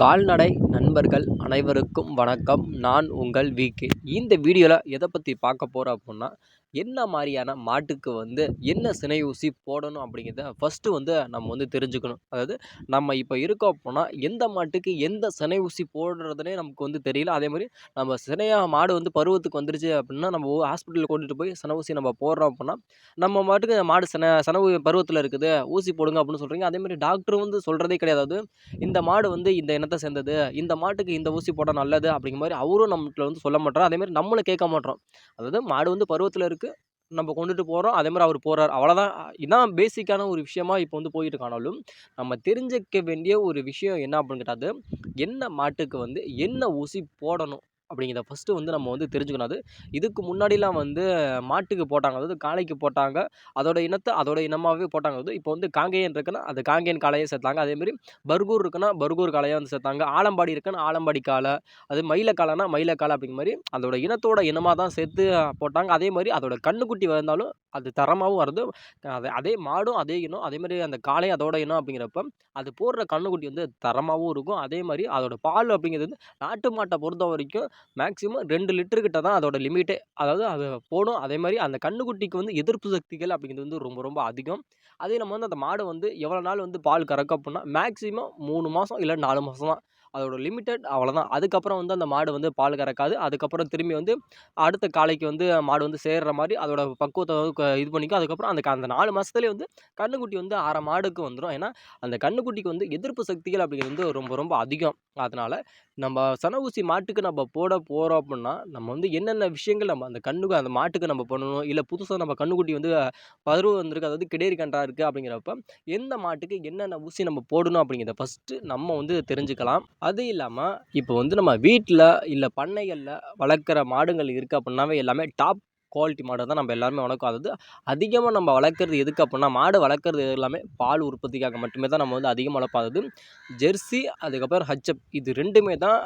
கால்நடை நண்பர்கள் அனைவருக்கும் வணக்கம். நான் உங்கள் விகே இந்த வீடியோவில் எதை பற்றி பார்க்க போகிறோம் அப்புடின்னா என்ன மாதிரியான மாட்டுக்கு வந்து என்ன சினை ஊசி போடணும் அப்படிங்கிறத ஃபஸ்ட்டு வந்து நம்ம வந்து தெரிஞ்சுக்கணும். அதாவது நம்ம இப்போ இருக்கோம் அப்படின்னா எந்த மாட்டுக்கு எந்த சினை ஊசி போடுறதுனே நமக்கு வந்து தெரியல. அதே மாதிரி நம்ம சினையாக மாடு வந்து பருவத்துக்கு வந்துருச்சு அப்படின்னா நம்ம ஹாஸ்பிட்டலில் கொண்டுட்டு போய் சினை ஊசி நம்ம போடுறோம் அப்படின்னா நம்ம மாட்டுக்கு மாடு சின சினை பருவத்தில் இருக்குது ஊசி போடுங்க அப்படின்னு சொல்கிறீங்க அதே மாதிரி டாக்டர் வந்து சொல்கிறதே கிடையாது. இந்த மாடு வந்து இந்த இனத்தை சேர்ந்தது இந்த மாட்டுக்கு இந்த ஊசி போட்டால் நல்லது அப்படிங்கிற மாதிரி அவரும் நம்மகிட்ட வந்து சொல்ல மாட்டோம் அதேமாதிரி நம்மளும் கேட்க மாட்டோம் அதாவது மாடு வந்து பருவத்தில் இருக்குது நம்ம கொண்டுட்டு போகிறோம் அதே மாதிரி அவர் போகிறார் அவ்வளோதான் இதான் பேசிக்கான ஒரு விஷயமா இப்போ வந்து போயிட்டு காணாலும் நம்ம தெரிஞ்சிக்க வேண்டிய ஒரு விஷயம் என்ன அப்படின்னு கேட்டாது என்ன மாட்டுக்கு வந்து என்ன ஊசி போடணும்? அப்படிங்கிறத ஃபஸ்ட்டு வந்து நம்ம வந்து தெரிஞ்சுக்கணும். அது இதுக்கு முன்னாடிலாம் வந்து மாட்டுக்கு போட்டாங்க. அதாவது காளைக்கு போட்டாங்க. அதோட இனத்தை அதோட இனமாகவே போட்டாங்க. அது இப்போ வந்து காங்கேயன் இருக்குன்னா அது காங்கேயன் காளையை சேர்த்தாங்க. அதேமாரி பர்கூர் இருக்குன்னா பர்கூர் காளையை வந்து சேர்த்தாங்க. ஆலம்பாடி இருக்குன்னா ஆலம்பாடி காலை அது மயில காலைனா மயில காலை அப்படிங்கிற மாதிரி அதோட இனத்தோட இனமாக தான் சேர்த்து போட்டாங்க. அதே மாதிரி அதோட கண்ணுக்குட்டி வந்தாலும் அது தரமாகவும் வருது. அது அதே மாடும் அதே இனம் அதே மாதிரி அந்த காளை அதோட இனம் அப்படிங்கிறப்ப அது போடுற கண்ணுக்குட்டி வந்து தரமாகவும் இருக்கும். அதே மாதிரி அதோட பால் அப்படிங்கிறது வந்து நாட்டு மாட்டை பொறுத்த வரைக்கும் மேக்ஸிமம் ரெண்டு லிட்டரு கிட்ட தான் அதோட லிமிட்டே அதாவது அது போடும். அதே மாதிரி அந்த கண்ணுக்குட்டிக்கு வந்து எதிர்ப்பு சக்திகள் அப்படிங்கிறது வந்து ரொம்ப ரொம்ப அதிகம். அதே நம்ம வந்து அந்த மாடு வந்து எவ்வளோ நாள் வந்து பால் கறக்க அப்படின்னா மேக்ஸிமம் மூணு மாதம் இல்லை நாலு மாதம் தான். அதோட லிமிட்டட் அவ்வளோதான் அதுக்கப்புறம் வந்து அந்த மாடு வந்து பால் கறக்காது. அதுக்கப்புறம் திரும்பி வந்து அடுத்த காலைக்கு வந்து மாடு வந்து சேர்கிற மாதிரி அதோட பக்குவத்தை இது பண்ணிக்கும். அதுக்கப்புறம் அந்த அந்த நாலு மாதத்துலேயே வந்து கண்ணுக்குட்டி வந்து அரை மாடுக்கு வந்துடும் ஏன்னா அந்த கண்ணுக்குட்டிக்கு வந்து எதிர்ப்பு சக்திகள் அப்படிங்கிறது வந்து ரொம்ப ரொம்ப அதிகம். அதனால் நம்ம சன ஊசி மாட்டுக்கு நம்ம போட போகிறோம் அப்படின்னா நம்ம வந்து என்னென்ன விஷயங்கள் நம்ம அந்த கண்ணுக்கு அந்த மாட்டுக்கு நம்ம பண்ணணும் இல்லை புதுசாக நம்ம கண்ணுக்குட்டி வந்து பருவ வந்திருக்கு அதாவது கிடேரி கன்றா இருக்குது அப்படிங்கிறப்ப எந்த மாட்டுக்கு என்னென்ன ஊசி நம்ம போடணும் அப்படிங்கிறத ஃபஸ்ட்டு நம்ம வந்து தெரிஞ்சுக்கலாம். அது இல்லாமல் இப்போ வந்து நம்ம வீட்டில் இல்லை பண்ணைகளில் வளர்க்குற மாடுங்கள் இருக்குது அப்படின்னாவே எல்லாமே டாப் குவாலிட்டி மாடு தான் நம்ம எல்லாருமே வளர்க்கும் அதாவது அதிகமாக நம்ம வளர்க்குறது எதுக்கு அப்படின்னா மாடு வளர்க்குறது எல்லாமே பால் உற்பத்திக்காக மட்டுமே தான் நம்ம வந்து அதிகமாக வளர்ப்போம். அதாவது ஜெர்சி அதுக்கப்புறம் ஹச்சப் இது ரெண்டுமே தான்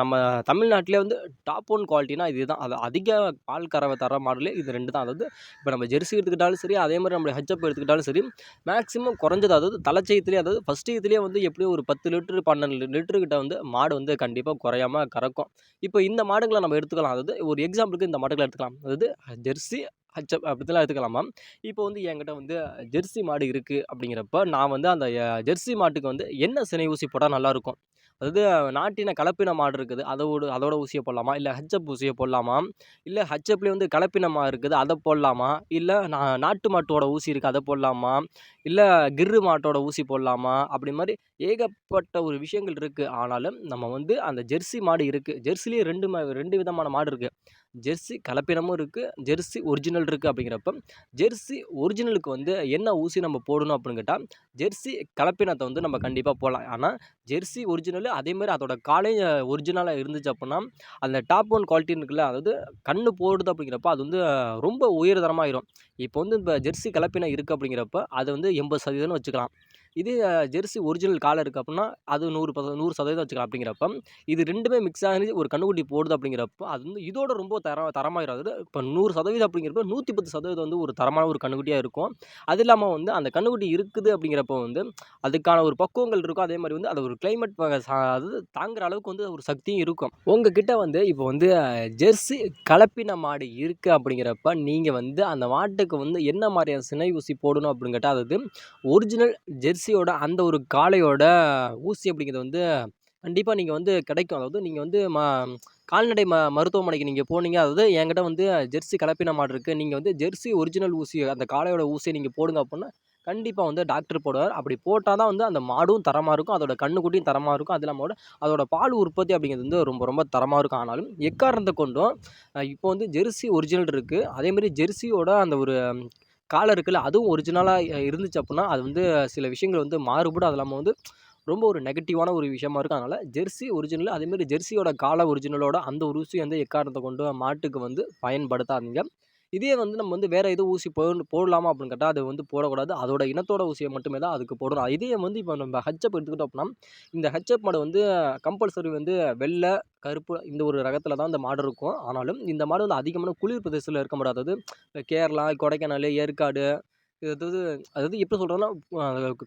நம்ம தமிழ்நாட்டிலே வந்து டாப் ஒன் குவாலிட்டினா இது தான். அது அதிக பால் கறவை தர மாடுலே இது ரெண்டு தான். அதாவது இப்போ நம்ம ஜெர்சி எடுத்துக்கிட்டாலும் சரி அதே மாதிரி நம்ம ஹச்சப் எடுத்துக்கிட்டாலும் சரி மேக்ஸிமம் குறைஞ்சது அதாவது தலைச்சயத்துலேயே அதாவது ஃபஸ்ட் இதுலேயே வந்து எப்படியும் ஒரு பத்து லிட்டரு பன்னெண்டு லிட்டருக்கிட்ட வந்து மாடு வந்து கண்டிப்பாக குறையாமல் கறக்கும். இப்போ இந்த மாடுகளை நம்ம எடுத்துக்கலாம். அதாவது ஒரு எக்ஸாம்பிளுக்கு இந்த மாடுகளை எடுத்துக்கலாம். அதாவது ஜெர்சி ஹச்சப் அப்படிலாம் எடுத்துக்கலாமா இப்போ வந்து என்கிட்ட வந்து ஜெர்சி மாடு இருக்குது அப்படிங்கிறப்ப நான் வந்து அந்த ஜெர்சி மாட்டுக்கு வந்து என்ன சினை ஊசி போட்டால் நல்லாயிருக்கும் அதாவது நாட்டின கலப்பின மாடு இருக்குது. அதோட அதோட ஊசியை போடலாமா? இல்லை ஹச்எப் ஊசியை போடலாமா? இல்லை ஹச்சப்லேயே வந்து கலப்பினமாக இருக்குது அதை போடலாமா? இல்லை நான் நாட்டு மாட்டோட ஊசி இருக்குது அதை போடலாமா? இல்லை கிர்ரு மாட்டோட ஊசி போடலாமா? அப்படி மாதிரி ஏகப்பட்ட ஒரு விஷயங்கள் இருக்குது ஆனாலும் நம்ம வந்து அந்த ஜெர்சி மாடு இருக்குது ஜெர்சிலேயே ரெண்டு ரெண்டு விதமான மாடு இருக்குது ஜெர்சி கலப்பினமும் இருக்குது ஜெர்சி ஒரிஜினல் இருக்குது அப்படிங்கிறப்ப ஜெர்சி ஒரிஜினலுக்கு வந்து என்ன ஊசி நம்ம போடணும் அப்படின்னு கேட்டால் ஜெர்சி கலப்பினத்தை வந்து நம்ம கண்டிப்பாக போடலாம். ஆனால் ஜெர்சி ஒரிஜினல் அதேமாதிரி அதோட காலே ஒரிஜினலாக இருந்துச்சு அப்படின்னா அந்த டாப் ஒன் குவாலிட்டின்னு இருக்குல்ல அதாவது கண்ணு போடுது அப்படிங்கிறப்ப அது வந்து ரொம்ப உயர்தரமாகிடும் இப்போ வந்து இப்போ ஜெர்சி கலப்பினம் இருக்குது அப்படிங்கிறப்ப அது வந்து எண்பது சதவீதம்னு வச்சுக்கலாம். இதே ஜெர்சி ஒரிஜினல் காலை இருக்குது அப்படின்னா அது நூறு பத நூறு சதவீதம் வச்சுக்கலாம் அப்படிங்கிறப்ப இது ரெண்டுமே மிக்ஸ் ஆகி ஒரு கண்ணுக்குட்டி போடுது அப்படிங்கிறப்ப அது வந்து இதோட ரொம்ப தர தரமாகிடும் இப்போ நூறு சதவீதம் அப்படிங்கிறப்ப நூற்றி பத்து சதவீதம் வந்து ஒரு தரமான ஒரு கண்ணுக்குட்டியாக இருக்கும். அது இல்லாமல் வந்து அந்த கண்ணுக்குட்டி இருக்குது அப்படிங்கிறப்ப வந்து அதுக்கான ஒரு பக்குவங்கள் இருக்கும் அதே மாதிரி வந்து அது ஒரு கிளைமேட் அது தாங்குற அளவுக்கு வந்து ஒரு சக்தியும் இருக்கும். உங்ககிட்ட வந்து இப்போ வந்து ஜெர்சி கலப்பின மாடு இருக்குது அப்படிங்கிறப்ப நீங்கள் வந்து அந்த மாட்டுக்கு வந்து என்ன மாதிரியான சினை ஊசி போடணும் அப்படின்னு கேட்டால் அதாவது ஒரிஜினல் ஜெர்சி ஜெர்சியோட அந்த ஒரு காளையோட ஊசி அப்படிங்கிறது வந்து கண்டிப்பாக நீங்கள் வந்து கிடைக்கும். அதாவது நீங்கள் வந்து ம கால்நடை ம மருத்துவமனைக்கு நீங்கள் போனீங்க. அதாவது என்கிட்ட வந்து ஜெர்சி கலப்பின மாடு இருக்குது நீங்கள் வந்து ஜெர்சி ஒரிஜினல் ஊசி அந்த காளையோட ஊசியை நீங்கள் போடுங்க அப்படின்னா கண்டிப்பாக வந்து டாக்டர் போடுவார். அப்படி போட்டால் தான் வந்து அந்த மாடும் தரமாக இருக்கும். அதோட கண்ணுக்குட்டியும் தரமாக இருக்கும். அது இல்லாமல் அதோட பால் உற்பத்தி அப்படிங்கிறது வந்து ரொம்ப ரொம்ப தரமாக இருக்கும். ஆனாலும் எக்காரணத்தை கொண்டும் இப்போ வந்து ஜெர்சி ஒரிஜினல் இருக்குது அதேமாதிரி ஜெர்சியோட அந்த ஒரு காலை இருக்குல்ல அதுவும் ஒரிஜினலாக இருந்துச்சு அப்படின்னா அது வந்து சில விஷயங்கள் வந்து மாறுபடும். அது இல்லாமல் வந்து ரொம்ப ஒரு நெகட்டிவான ஒரு விஷயமா இருக்கும். அதனால் ஜெர்சி ஒரிஜினல் அதேமாரி ஜெர்சியோட கால ஒரிஜினலோட அந்த ஒரு ஊசி வந்து எக்காரணத்தை கொண்டு மாட்டுக்கு வந்து பயன்படுத்தாதீங்க. இதே வந்து நம்ம வந்து வேறு எதுவும் ஊசி போடலாமா அப்படின்னு கேட்டால் அது வந்து போடக்கூடாது. அதோட இனத்தோட ஊசியை மட்டுமே தான் அதுக்கு போடணும். இதே வந்து இப்போ நம்ம ஹச்சப் எடுத்துக்கிட்டோம் அப்படின்னா இந்த ஹச்சப் மாடு வந்து கம்பல்சரி வந்து வெள்ளை கருப்பு இந்த ஒரு ரகத்தில் தான் இந்த மாடு இருக்கும். ஆனாலும் இந்த மாடு வந்து அதிகமான குளிர் பிரதேசத்தில் இருக்க முடியாது கேரளா கொடைக்கானல் ஏற்காடு இது அதாவது அதாவது எப்படி சொல்கிறதுன்னா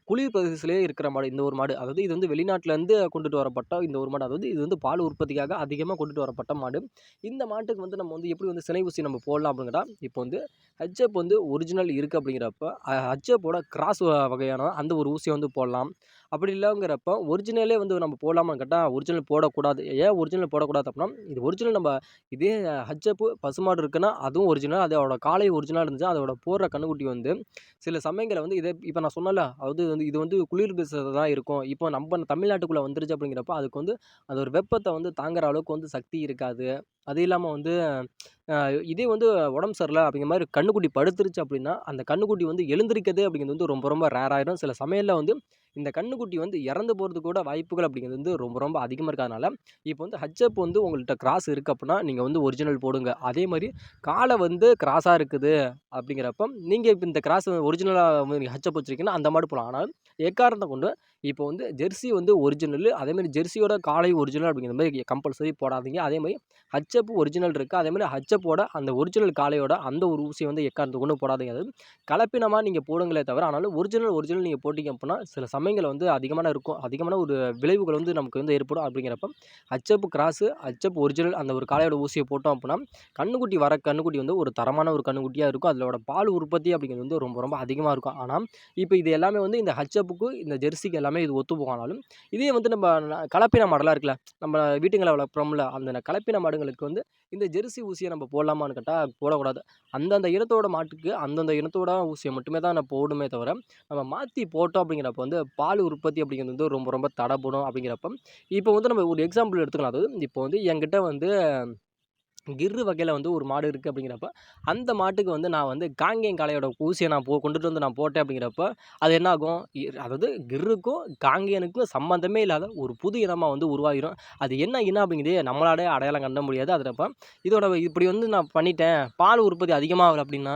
குளிர் பிரதேசத்திலேயே இருக்கிற மாடு இந்த ஒரு மாடு. அதாவது இது வந்து வெளிநாட்டிலேருந்து கொண்டுட்டு வரப்பட்ட இந்த ஒரு மாடு. அதாவது இது வந்து பால் உற்பத்திக்காக அதிகமாக கொண்டுட்டு வரப்பட்ட மாடு. இந்த மாட்டுக்கு வந்து நம்ம வந்து எப்படி வந்து சினை ஊசி நம்ம போடலாம் அப்படிங்கிறா இப்போ வந்து ஹச்எப் வந்து ஒரிஜினல் இருக்குது அப்படிங்கிறப்ப ஹச்சப்போட கிராஸ் வகையான அந்த ஒரு ஊசியை வந்து போடலாம். அப்படி இல்லைங்கிறப்ப ஒரிஜினலே வந்து நம்ம போடலாமான்னு கேட்டால் ஒரிஜினல் போடக்கூடாது. ஏன் ஒரிஜினல் போடக்கூடாது அப்படின்னா இது ஒரிஜினல் நம்ம இதே ஹச்சப்பு பசுமாடு இருக்குன்னா அதுவும் ஒரிஜினல் அதோட காலை ஒரிஜினல் இருந்துச்சு அதோட போடுற கண்ணுக்குட்டி வந்து சில சமயங்களில் வந்து இதே இப்போ நான் சொன்னல அதாவது வந்து இது வந்து குளிர் தான் இருக்கும். இப்போ நம்ம தமிழ்நாட்டுக்குள்ளே வந்துருச்சு அப்படிங்கிறப்ப அதுக்கு வந்து அது ஒரு வெப்பத்தை வந்து தாங்குகிற அளவுக்கு வந்து சக்தி இருக்காது. அது இல்லாமல் வந்து இதே வந்து உடம்பு சரியில்லை அப்படிங்கிற மாதிரி கண்ணுக்குட்டி படுத்துருச்சு அப்படின்னா அந்த கண்ணுக்குட்டி வந்து எழுந்திருக்கிறது அப்படிங்கிறது வந்து ரொம்ப ரொம்ப ரேர் ஆயிரும் சில சமையலில் வந்து இந்த கண்ணுக்குட்டி வந்து இறந்து போகிறதுக்கு கூட வாய்ப்புகள் அப்படிங்கிறது வந்து ரொம்ப ரொம்ப அதிகமாக இருக்கிறதுனால இப்போ வந்து ஹச்சப் வந்து உங்கள்கிட்ட கிராஸ் இருக்குது அப்படின்னா நீங்கள் வந்து ஒரிஜினல் போடுங்க. அதே மாதிரி காலை வந்து கிராஸாக இருக்குது அப்படிங்கிறப்ப நீங்கள் இப்போ இந்த கிராஸ் ஒரிஜினலாக ஹச்சப் வச்சுருக்கீங்கன்னா அந்த மாதிரி போகலாம் ஆனால் எக்காரணத்தை கொண்டு இப்போ வந்து ஜெர்சி வந்து ஒரிஜினல் அதேமாதிரி ஜெர்சியோட காலை ஒரிஜினல் அப்படிங்கிற மாதிரி கம்பல்சரி போடாதீங்க. அதேமாதிரி ஹச்சப் ஒரிஜினல் இருக்குது அதேமாதிரி ஹச்சப்போட அந்த ஒரிஜினல் காளையோட அந்த ஒரு ஊசியை வந்து எக்காரணத்தை கொண்டு போடாதீங்க. அது கலப்பினமாக நீங்கள் போடுங்களே தவிர ஆனாலும் ஒரிஜினல் ஒரிஜினல் நீங்கள் போட்டிங்க அப்படின்னா சில சமயங்கள் வந்து அதிகமான இருக்கும். அதிகமான ஒரு விளைவுகள் வந்து நமக்கு வந்து ஏற்படும். அப்படிங்கிறப்ப ஹச்சப் கிராஸு ஹச்சப் ஒரிஜினல் அந்த ஒரு காலையோட ஊசியை போட்டோம் அப்படின்னா கண்ணுக்குட்டி வர கண்ணுக்குட்டி வந்து ஒரு தரமான ஒரு கண்ணுக்குட்டியாக இருக்கும். அதோட பால் உற்பத்தி அப்படிங்கிறது வந்து ரொம்ப ரொம்ப அதிகமாக இருக்கும். ஆனால் இப்போ இது எல்லாமே வந்து இந்த ஹச்சப்புக்கு இந்த ஜெர்சிக்கு எல்லாமே இது ஒத்து போகானாலும் இதே வந்து நம்ம கலப்பின மாடலாக இருக்குல்ல நம்ம வீட்டுங்களை வளர்க்குறோம்ல அந்த கலப்பின மாடுங்களுக்கு வந்து இந்த ஜெர்சி ஊசியை நம்ம போடலாமான்னு கேட்டால் போடக்கூடாது. அந்தந்த இனத்தோட மாட்டுக்கு அந்தந்த இனத்தோட ஊசியை மட்டுமே தான் நான் போடுமே தவிர நம்ம மாற்றி போட்டோம் அப்படிங்கிறப்ப வந்து பால் உற்பத்தி அப்படிங்கிறது வந்து ரொம்ப ரொம்ப தடைப்படும் அப்படிங்கிறப்ப இப்போ வந்து நம்ம ஒரு எக்ஸாம்பிள் எடுத்துக்கலாம். அதாவது இப்போ வந்து என்கிட்ட வந்து கிர்ரு வகையில் வந்து ஒரு மாடு இருக்குது அப்படிங்கிறப்ப அந்த மாட்டுக்கு வந்து நான் வந்து காங்கேயம் காளையோட ஊசியை நான் போ கொண்டுட்டு வந்து நான் போட்டேன் அப்படிங்கிறப்ப அது என்னாகும்? அதாவது கிர்ருக்கும் காங்கேயனுக்கும் சம்மந்தமே இல்லாத ஒரு புது இனமாக வந்து உருவாகிடும் அது என்ன இனம் அப்படிங்கிறதே நம்மளாலே அடையாளம் கண்ட முடியாது. அதில் இதோட இப்படி வந்து நான் பண்ணிட்டேன் பால் உற்பத்தி அதிகமாகல அப்படின்னா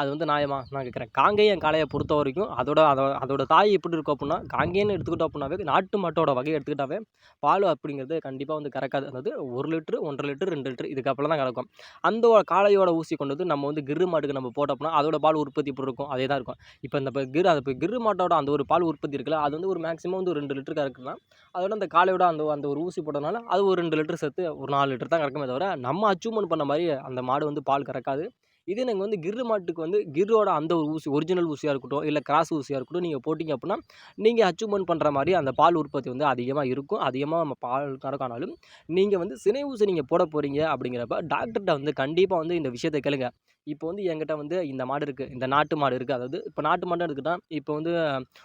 அது வந்து நியாயமா? நான் கேட்குறேன். காங்கேயம் காளையை பொறுத்த வரைக்கும் அதோட அதை அதோட தாய் எப்படி இருக்கும் அப்படின்னா காங்கேயன்னு எடுத்துக்கிட்டோம் அப்படின்னாவே நாட்டு மாட்டோட வகையை எடுத்துக்கிட்டாவே பால் அப்படிங்கிறது கண்டிப்பாக வந்து கறக்காது. அதாவது ஒரு லிட்ரு ஒன்றரை லிட்டரு ரெண்டு லிட்டரு இதுக்கப்புறம் தான் கறக்கும். அந்த காளையோட ஊசி கொண்டு வந்து நம்ம வந்து கிரு மாட்டுக்கு நம்ம போட்டோம்னா அதோட பால் உற்பத்தி எப்படி இருக்கும்? அதே தான் இருக்கும். இப்போ இந்த கிரு அது இப்போ கிரு மாட்டோட அந்த ஒரு பால் உற்பத்தி இருக்குல்ல அது வந்து ஒரு மேக்ஸிமம் வந்து ஒரு ரெண்டு லிட்டர் கறக்குனா அதோட அந்த காளையோட அந்த அந்த ஒரு ஊசி போட்டனால அது ஒரு ரெண்டு லிட்டர் சேர்த்து ஒரு நாலு லிட்டர் தான் கறக்குமே தவிர நம்ம அச்சீவ்மெண்ட் பண்ண மாதிரி அந்த மாடு வந்து பால் கறக்காது. இதே நீங்கள் வந்து கிர்ரு மாட்டுக்கு வந்து கிரோட அந்த ஒரு ஊசி ஒரிஜினல் ஊசியாக இருக்கட்டும் இல்லை கிராஸ் ஊசியாக இருக்கட்டும் நீங்கள் போட்டிங்க அப்படின்னா நீங்கள் அச்சீவ்மெண்ட் பண்ணுற மாதிரி அந்த பால் உற்பத்தி வந்து அதிகமாக இருக்கும். அதிகமாக நம்ம பால் கறக்கானாலும் நீங்கள் வந்து சினை ஊசி நீங்கள் போட போகிறீங்க அப்படிங்கிறப்ப டாக்டர்கிட்ட வந்து கண்டிப்பாக வந்து இந்த விஷயத்தை கேளுங்க. இப்போ வந்து என்கிட்ட வந்து இந்த மாடு இருக்குது இந்த நாட்டு மாடு இருக்குது அதாவது இப்போ நாட்டு மாடு எடுத்துக்கிட்டால் இப்போ வந்து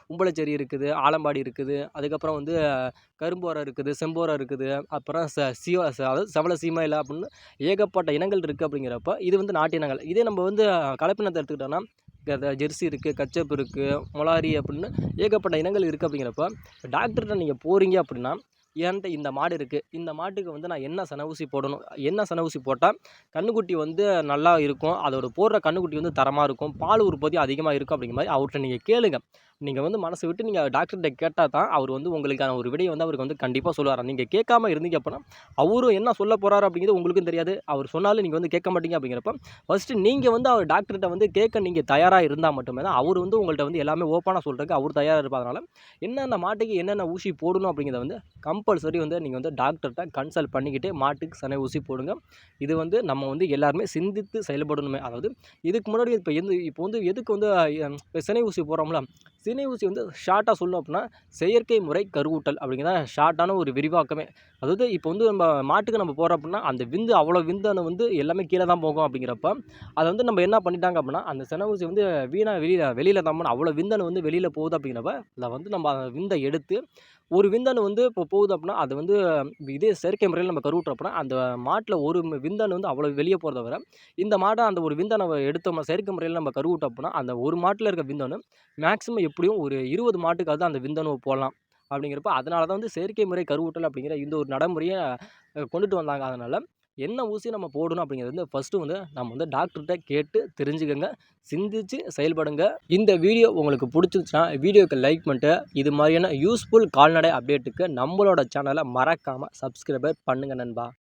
உம்பளச்சேரி இருக்குது ஆலம்பாடி இருக்குது அதுக்கப்புறம் வந்து கரும்போரை இருக்குது செம்போரை இருக்குது அப்புறம் ச சீவ அதாவது செவல சீமையில் அப்படின்னு ஏகப்பட்ட இனங்கள் இருக்குது அப்படிங்கிறப்ப இது வந்து நாட்டு இனங்கள். இதே நம்ம வந்து கலப்பினத்தை எடுத்துக்கிட்டோன்னா ஜெர்சி இருக்குது கச்சப் இருக்குது மொலாரி அப்படின்னு ஏகப்பட்ட இனங்கள் இருக்குது அப்படிங்கிறப்ப டாக்டர்கிட்ட நீங்கள் போகிறீங்க அப்படின்னா என்கிட்ட இந்த மாடு இருக்குது இந்த மாட்டுக்கு வந்து நான் என்ன சன ஊசி போடணும். என்ன சன ஊசி போட்டால் கன்றுக்குட்டி வந்து நல்லா இருக்கும். அதோட போடுற கன்றுக்குட்டி வந்து தரமாக இருக்கும். பால் உற்பத்தி அதிகமாக இருக்கும் அப்படிங்கிற மாதிரி அவர்கிட்ட நீங்கள் கேளுங்க. நீங்கள் வந்து மனசை விட்டு நீங்கள் டாக்டர்கிட்ட கேட்டால் தான் அவர் வந்து உங்களுக்கான ஒரு விடையை வந்து அவருக்கு வந்து கண்டிப்பாக சொல்லுவார். நீங்கள் கேட்காம இருந்தீங்க அப்படின்னா அவரும் என்ன சொல்ல போகிறாரு அப்படிங்கிறது உங்களுக்கும் தெரியாது. அவர் சொன்னாலும் நீங்கள் வந்து கேட்க மாட்டீங்க அப்படிங்கிறப்ப ஃபஸ்ட்டு நீங்கள் வந்து அவர் டாக்டர்கிட்ட வந்து கேட்க நீங்கள் தயாராக இருந்தால் மட்டுமே தான் அவர் வந்து உங்கள்கிட்ட வந்து எல்லாமே ஓப்பனாக சொல்கிறதுக்கு அவர் தயாராக இருப்பதனால என்னென்ன மாட்டுக்கு என்னென்ன ஊசி போடணும் அப்படிங்கிறத வந்து கம்பல்சரி வந்து நீங்கள் வந்து டாக்டர்கிட்ட கன்சல்ட் பண்ணிக்கிட்டே மாட்டுக்கு சனை ஊசி போடுங்க. இது வந்து நம்ம வந்து எல்லாருமே சிந்தித்து செயல்படணுமே. அதாவது இதுக்கு முன்னாடி இப்போ எந்த இப்போ வந்து எதுக்கு வந்து சினை ஊசி போடுறோம்ல. சினை ஊசி வந்து ஷார்ட்டாக சொல்லணும் அப்படின்னா செயற்கை முறை கருவூட்டல் அப்படிங்கிறத ஷார்ட்டான ஒரு விரிவாக்கமே. அதாவது இப்போ வந்து நம்ம மாட்டுக்கு நம்ம போகிறோம் அப்படின்னா அந்த விந்து அவ்வளோ விந்தனை வந்து எல்லாமே கீழே தான் போகும் அப்படிங்கிறப்ப அதை வந்து நம்ம என்ன பண்ணிட்டாங்க அப்படின்னா அந்த சினை ஊசி வந்து வீணாக வெளியில் வெளியில் தான் அவ்வளோ விந்தனு வந்து வெளியில் போகுது அப்படிங்கிறப்ப அதை வந்து நம்ம அந்த விந்தை எடுத்து ஒரு விந்தனு வந்து இப்போ போகுது அப்படின்னா அது வந்து இதே செயற்கை முறையில் நம்ம கருவுட்டுறப்பனா அந்த மாட்டில் ஒரு விந்தணு வந்து அவ்வளோ வெளியே போகிறத விட இந்த மாட்டை அந்த ஒரு விந்தணை எடுத்தோம் செயற்கை முறையில் நம்ம கருவிட்டோம் அந்த ஒரு மாட்டில் இருக்க விந்தணு மேக்ஸிமம் எப்படியும் ஒரு இருபது மாட்டுக்காவது அந்த விந்தணுவை போடலாம் அப்படிங்கிறப்ப அதனால தான் வந்து செயற்கை முறை கருவூட்டல் அப்படிங்கிற இந்த ஒரு நடைமுறையை கொண்டுட்டு வந்தாங்க. அதனால் என்ன ஊசி நம்ம போடணும் அப்படிங்கிறது வந்து ஃபஸ்ட்டு வந்து நம்ம வந்து டாக்டர்கிட்ட கேட்டு தெரிஞ்சுக்கோங்க சிந்திச்சு செயல்படுங்க. இந்த வீடியோ உங்களுக்கு பிடிச்சிருச்சுன்னா வீடியோக்கு லைக் பண்ணிட்டு இது மாதிரியான யூஸ்ஃபுல் கால்நடை அப்டேட்டுக்கு நம்மளோட சேனலை மறக்காமல் சப்ஸ்கிரைபர் பண்ணுங்கள் நண்பா.